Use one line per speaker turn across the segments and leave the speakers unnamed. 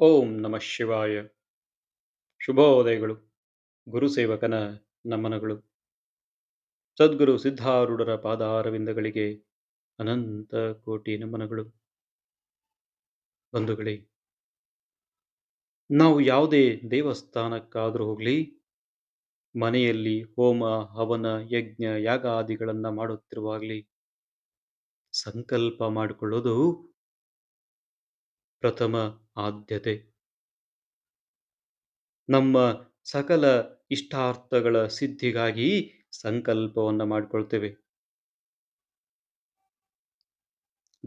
ಓಂ ನಮಃ ಶಿವಾಯ. ಶುಭೋದಯಗಳು. ಗುರುಸೇವಕನ ನಮನಗಳು. ಸದ್ಗುರು ಸಿದ್ಧಾರೂಢರ ಪಾದಾರವಿಂದಗಳಿಗೆ ಅನಂತ ಕೋಟಿ ನಮನಗಳು. ಬಂಧುಗಳೇ, ನಾವು ಯಾವುದೇ ದೇವಸ್ಥಾನಕ್ಕಾದರೂ ಹೋಗಲಿ, ಮನೆಯಲ್ಲಿ ಹೋಮ, ಹವನ, ಯಜ್ಞ, ಯಾಗಾದಿಗಳನ್ನು ಮಾಡುತ್ತಿರುವಾಗಲಿ, ಸಂಕಲ್ಪ ಮಾಡಿಕೊಳ್ಳೋದು ಪ್ರಥಮ ಆದ್ಯತೆ. ನಮ್ಮ ಸಕಲ ಇಷ್ಟಾರ್ಥಗಳ ಸಿದ್ಧಿಗಾಗಿ ಸಂಕಲ್ಪವನ್ನು ಮಾಡಿಕೊಳ್ತೇವೆ.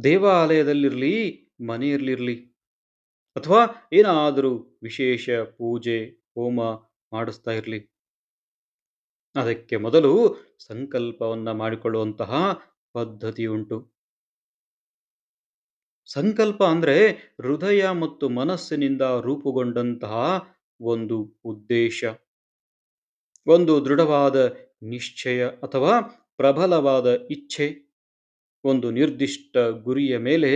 ದೇವಾಲಯದಲ್ಲಿರಲಿ, ಮನೆಯಲ್ಲಿರಲಿ, ಅಥವಾ ಏನಾದರೂ ವಿಶೇಷ ಪೂಜೆ, ಹೋಮ ಮಾಡಿಸ್ತಾ ಇರಲಿ. ಅದಕ್ಕೆ ಮೊದಲು ಸಂಕಲ್ಪವನ್ನು ಮಾಡಿಕೊಳ್ಳುವಂತಹ ಪದ್ಧತಿ ಉಂಟು ಸಂಕಲ್ಪ ಅಂದರೆ ಹೃದಯ ಮತ್ತು ಮನಸ್ಸಿನಿಂದ ರೂಪುಗೊಂಡಂತಹ ಒಂದು ಉದ್ದೇಶ. ಒಂದು ದೃಢವಾದ ನಿಶ್ಚಯ ಅಥವಾ ಪ್ರಬಲವಾದ ಇಚ್ಛೆ. ಒಂದು ನಿರ್ದಿಷ್ಟ ಗುರಿಯ ಮೇಲೆ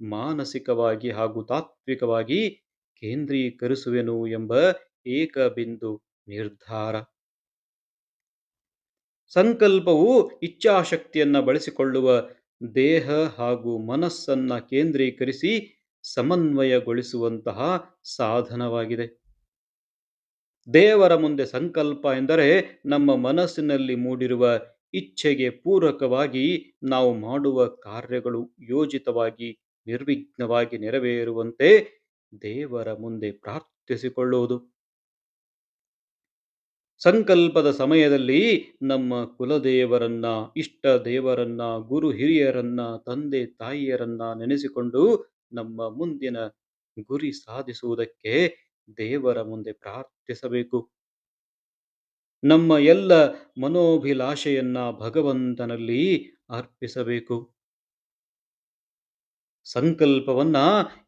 ಮಾನಸಿಕವಾಗಿ ಹಾಗೂ ತಾತ್ವಿಕವಾಗಿ ಕೇಂದ್ರೀಕರಿಸುವೆನು ಎಂಬ ಏಕಬಿಂದು ನಿರ್ಧಾರ. ಸಂಕಲ್ಪವು ಇಚ್ಛಾಶಕ್ತಿಯನ್ನು ಬಳಸಿಕೊಳ್ಳುವ ದೇಹ ಹಾಗೂ ಮನಸ್ಸನ್ನ ಕೇಂದ್ರೀಕರಿಸಿ ಸಮನ್ವಯಗೊಳಿಸುವಂತಹ ಸಾಧನವಾಗಿದೆ. ದೇವರ ಮುಂದೆ ಸಂಕಲ್ಪ ಎಂದರೆ ನಮ್ಮ ಮನಸ್ಸಿನಲ್ಲಿ ಮೂಡಿರುವ ಇಚ್ಛೆಗೆ ಪೂರಕವಾಗಿ ನಾವು ಮಾಡುವ ಕಾರ್ಯಗಳು ಯೋಜಿತವಾಗಿ ನಿರ್ವಿಘ್ನವಾಗಿ ನೆರವೇರುವಂತೆ ದೇವರ ಮುಂದೆ ಪ್ರಾರ್ಥಿಸಿಕೊಳ್ಳುವುದು. ಸಂಕಲ್ಪದ ಸಮಯದಲ್ಲಿ ನಮ್ಮ ಕುಲದೇವರನ್ನ, ಇಷ್ಟ ದೇವರನ್ನ, ಗುರು ಹಿರಿಯರನ್ನ, ತಂದೆ ತಾಯಿಯರನ್ನ ನೆನೆಸಿಕೊಂಡು ನಮ್ಮ ಮುಂದಿನ ಗುರಿ ಸಾಧಿಸುವುದಕ್ಕೆ ದೇವರ ಮುಂದೆ ಪ್ರಾರ್ಥಿಸಬೇಕು. ನಮ್ಮ ಎಲ್ಲ ಮನೋಭಿಲಾಷೆಯನ್ನ ಭಗವಂತನಲ್ಲಿ ಅರ್ಪಿಸಬೇಕು. ಸಂಕಲ್ಪವನ್ನ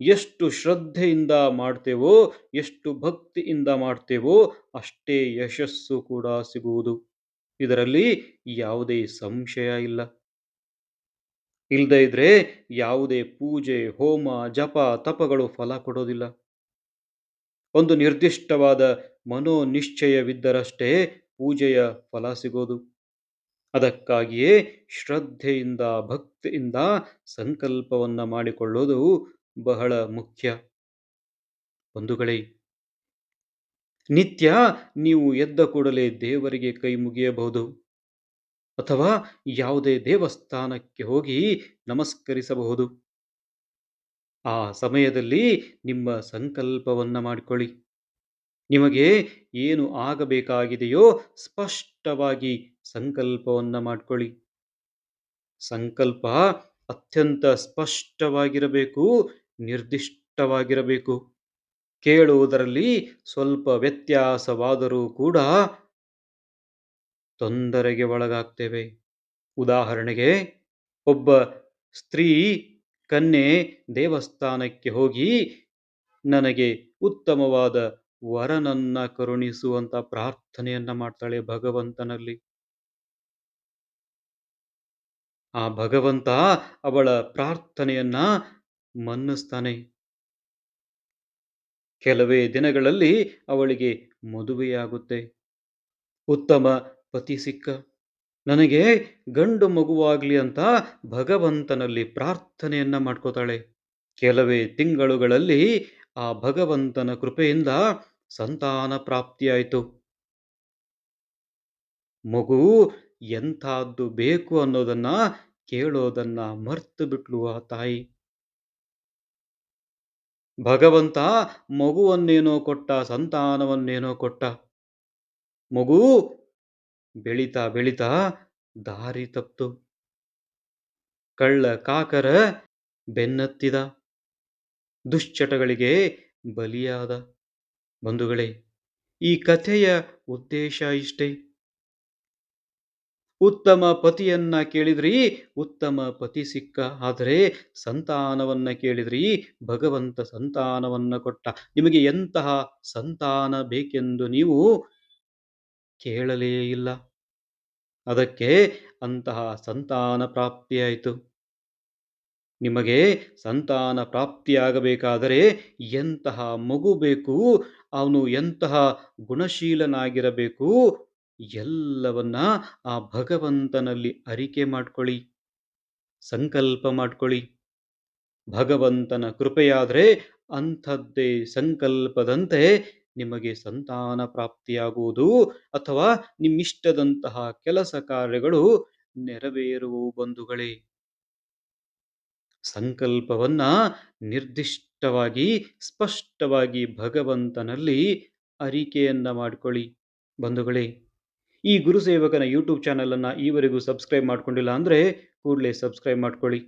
ಎಷ್ಟು ಶ್ರದ್ಧೆಯಿಂದ ಮಾಡ್ತೇವೋ, ಎಷ್ಟು ಭಕ್ತಿಯಿಂದ ಮಾಡ್ತೇವೋ ಅಷ್ಟೇ ಯಶಸ್ಸು ಕೂಡ ಸಿಗುವುದು. ಇದರಲ್ಲಿ ಯಾವುದೇ ಸಂಶಯ ಇಲ್ಲ. ಇಲ್ಲದೇ ಇದ್ರೆ ಯಾವುದೇ ಪೂಜೆ, ಹೋಮ, ಜಪ, ತಪಗಳು ಫಲ ಕೊಡೋದಿಲ್ಲ. ಒಂದು ನಿರ್ದಿಷ್ಟವಾದ ಮನೋನಿಶ್ಚಯವಿದ್ದರಷ್ಟೇ ಪೂಜೆಯ ಫಲ ಸಿಗೋದು. ಅದಕ್ಕಾಗಿಯೇ ಶ್ರದ್ಧೆಯಿಂದ, ಭಕ್ತಿಯಿಂದ ಸಂಕಲ್ಪವನ್ನು ಮಾಡಿಕೊಳ್ಳುವುದು ಬಹಳ ಮುಖ್ಯ. ಬಂಧುಗಳೇ, ನಿತ್ಯ ನೀವು ಎದ್ದ ಕೂಡಲೇ ದೇವರಿಗೆ ಕೈ ಮುಗಿಯಬಹುದು. ಅಥವಾ ಯಾವುದೇ ದೇವಸ್ಥಾನಕ್ಕೆ ಹೋಗಿ ನಮಸ್ಕರಿಸಬಹುದು. ಆ ಸಮಯದಲ್ಲಿ ನಿಮ್ಮ ಸಂಕಲ್ಪವನ್ನು ಮಾಡಿಕೊಳ್ಳಿ. ನಿಮಗೆ ಏನು ಆಗಬೇಕಾಗಿದೆಯೋ ಸ್ಪಷ್ಟವಾಗಿ ಸಂಕಲ್ಪವನ್ನ ಮಾಡ್ಕೊಳ್ಳಿ. ಸಂಕಲ್ಪ ಅತ್ಯಂತ ಸ್ಪಷ್ಟವಾಗಿರಬೇಕು, ನಿರ್ದಿಷ್ಟವಾಗಿರಬೇಕು. ಕೇಳುವುದರಲ್ಲಿ ಸ್ವಲ್ಪ ವ್ಯತ್ಯಾಸವಾದರೂ ಕೂಡ ತೊಂದರೆಗೆ ಒಳಗಾಗ್ತೇವೆ. ಉದಾಹರಣೆಗೆ, ಒಬ್ಬ ಸ್ತ್ರೀ ಕನ್ಯೆ ದೇವಸ್ಥಾನಕ್ಕೆ ಹೋಗಿ ನನಗೆ ಉತ್ತಮವಾದ ವರನನ್ನ ಕರುಣಿಸುವಂತ ಪ್ರಾರ್ಥನೆಯನ್ನ ಮಾಡ್ತಾಳೆ ಭಗವಂತನಲ್ಲಿ. ಆ ಭಗವಂತ ಅವಳ ಪ್ರಾರ್ಥನೆಯನ್ನ ಮನ್ನಿಸ್ತಾನೆ. ಕೆಲವೇ ದಿನಗಳಲ್ಲಿ ಅವಳಿಗೆ ಮದುವೆಯಾಗುತ್ತೆ. ಉತ್ತಮ ಪತಿ ಸಿಕ್ಕ. ನನಗೆ ಗಂಡು ಮಗುವಾಗ್ಲಿ ಅಂತ ಭಗವಂತನಲ್ಲಿ ಪ್ರಾರ್ಥನೆಯನ್ನ ಮಾಡ್ಕೋತಾಳೆ. ಕೆಲವೇ ತಿಂಗಳುಗಳಲ್ಲಿ ಆ ಭಗವಂತನ ಕೃಪೆಯಿಂದ ಸಂತಾನ ಪ್ರಾಪ್ತಿಯಾಯಿತು. ಮಗು ಎಂಥದ್ದು ಬೇಕು ಅನ್ನೋದನ್ನ ಕೇಳೋದನ್ನ ಮರ್ತು ಬಿಟ್ಲು ಆ ತಾಯಿ. ಭಗವಂತ ಮಗುವನ್ನೇನೋ ಕೊಟ್ಟ, ಸಂತಾನವನ್ನೇನೋ ಕೊಟ್ಟ. ಮಗು ಬೆಳಿತಾ ಬೆಳಿತಾ ದಾರಿ ತಪ್ತು. ಕಳ್ಳ ಕಾಕರ ಬೆನ್ನತ್ತಿದ. ದುಶ್ಚಟಗಳಿಗೆ ಬಲಿಯಾದ. ಬಂಧುಗಳೇ, ಈ ಕಥೆಯ ಉದ್ದೇಶ ಇಷ್ಟೇ. ಉತ್ತಮ ಪತಿಯನ್ನ ಕೇಳಿದ್ರಿ, ಉತ್ತಮ ಪತಿ ಸಿಕ್ಕ ಆದರೆ ಸಂತಾನವನ್ನ ಕೇಳಿದ್ರಿ, ಭಗವಂತ ಸಂತಾನವನ್ನ ಕೊಟ್ಟ. ನಿಮಗೆ ಎಂತಹ ಸಂತಾನ ಬೇಕೆಂದು ನೀವು ಕೇಳಲೇ ಇಲ್ಲ. ಅದಕ್ಕೆ ಅಂತಹ ಸಂತಾನ ಪ್ರಾಪ್ತಿಯಾಯಿತು ನಿಮಗೆ ಸಂತಾನ ಪ್ರಾಪ್ತಿಯಾಗಬೇಕಾದರೆ ಎಂತಹ ಮಗು ಬೇಕು, ಅವನು ಎಂತಹ ಗುಣಶೀಲನಾಗಿರಬೇಕು ಎಲ್ಲವನ್ನ ಆ ಭಗವಂತನಲ್ಲಿ ಅರಿಕೆ ಮಾಡ್ಕೊಳ್ಳಿ, ಸಂಕಲ್ಪ ಮಾಡ್ಕೊಳ್ಳಿ. ಭಗವಂತನ ಕೃಪೆಯಾದರೆ ಅಂಥದ್ದೇ ಸಂಕಲ್ಪದಂತೆ ನಿಮಗೆ ಸಂತಾನ ಪ್ರಾಪ್ತಿಯಾಗುವುದು ಅಥವಾ ನಿಮ್ಮಿಷ್ಟದಂತಹ ಕೆಲಸ ಕಾರ್ಯಗಳು ನೆರವೇರುವು ಬಂಧುಗಳೇ. ಸಂಕಲ್ಪವನ್ನ ನಿರ್ದಿಷ್ಟವಾಗಿ, ಸ್ಪಷ್ಟವಾಗಿ ಭಗವಂತನಲ್ಲಿ ಅರಿಕೆಯನ್ನ ಮಾಡಿಕೊಳ್ಳಿ ಬಂಧುಗಳೇ. ಈ ಗುರುಸೇವಕನ ಯೂಟ್ಯೂಬ್ ಚಾನಲನ್ನು ಈವರೆಗೂ ಸಬ್ಸ್ಕ್ರೈಬ್ ಮಾಡ್ಕೊಂಡಿಲ್ಲ ಅಂದರೆ ಕೂಡಲೇ ಸಬ್ಸ್ಕ್ರೈಬ್ ಮಾಡ್ಕೊಳ್ಳಿ.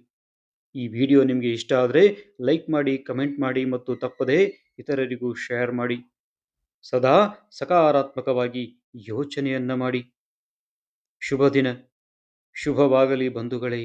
ಈ ವಿಡಿಯೋ ನಿಮಗೆ ಇಷ್ಟ ಆದರೆ ಲೈಕ್ ಮಾಡಿ ಕಮೆಂಟ್ ಮಾಡಿ ಮತ್ತು ತಪ್ಪದೇ ಇತರರಿಗೂ ಶೇರ್ ಮಾಡಿ. ಸದಾ ಸಕಾರಾತ್ಮಕವಾಗಿ ಯೋಚನೆಯನ್ನ ಮಾಡಿ. ಶುಭ ದಿನ ಶುಭವಾಗಲಿ ಬಂಧುಗಳೇ.